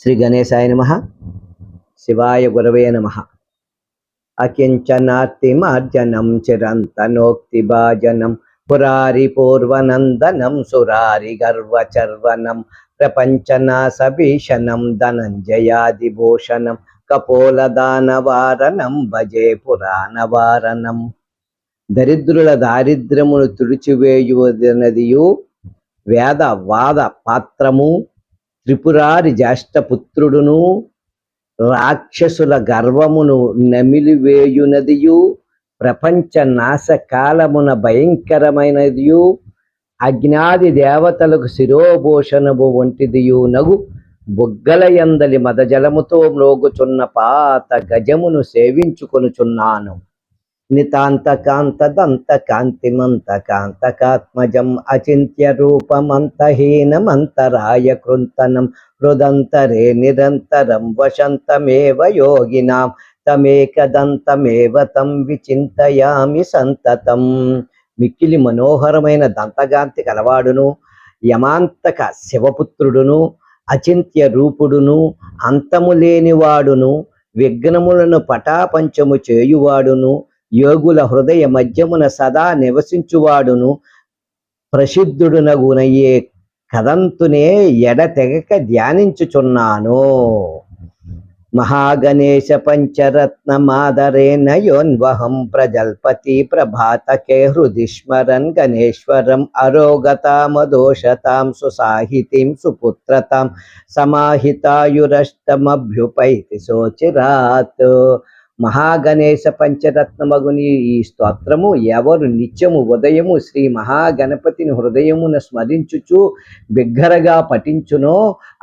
శ్రీ గణేశాయ నమ. శివాయ గురవే నమ. అకించనార్తిమార్జనం చిరంతనోక్తిభాజనం పురారి పూర్వనందనం సురారి గర్వచర్వనం ప్రపంచనాశభీషణం ధనంజయాదిభూషణం కపోలదానవారణం భజే పురాణవారణం. దరిద్రుల దారిద్ర్యమును తుడిచివేయువదనదియు వేద వాద పాత్రము త్రిపురారి జ్యేష్ఠపుత్రుడును రాక్షసుల గర్వమును నమిలివేయునదియు ప్రపంచ నాశకాలమున భయంకరమైనదియు అజ్ఞాది దేవతలకు శిరోభూషణము వంటిదియు నగు బుగ్గలయందలి మదజలముతో మ్రోగుచున్న పాత గజమును సేవించుకొనుచున్నాను. నితాంత కాంత దంత అచింత్య రూపమంతహీనమంతరాయ కృంతనం హృదంతరే నిరంతరం వశంతమేవ యోగినాం తమేకదంతమేవ తం విచింతయామి సంతతం మిక్కిలి మనోహరమైన దంతకాంతి కలవాడును యమాంతక శివపుత్రుడును అచింత్య రూపుడును అంతము లేనివాడును విఘ్నములను పటాపంచము చేయువాడును యోగుల హృదయ మధ్యమున సదా నివసించువాడును. ప్రసిద్ధుడునగునయ్యే కదంతునే ఎడతెగక ధ్యానించుచున్నాను. మహాగణేశ పంచరత్న మాదరేణ యోన్వహం ప్రజల్పతి ప్రభాతకే హృది స్మరన్ గణేశ్వరం అరోగతామదోషతాం సుసాహితిం సుపుత్రతాం సమాహితాయురష్టమభ్యుపైతి శోచిరాత్. మహాగణేశ పంచరత్నమగుని ఈ స్తోత్రము ఎవరు నిత్యము ఉదయము శ్రీ మహాగణపతిని హృదయమున స్మరించుచు బిగ్గరగా పఠించునో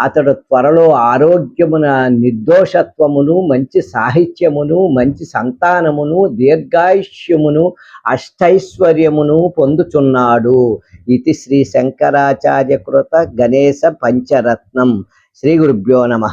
అతడు త్వరలో ఆరోగ్యమున నిర్దోషత్వమును మంచి సాహిత్యమును మంచి సంతానమును దీర్ఘాయుష్యమును అష్టైశ్వర్యమును పొందుచున్నాడు. ఇది శ్రీ శంకరాచార్య కృత గణేశ పంచరత్నం శ్రీ గురుభ్యో నమ.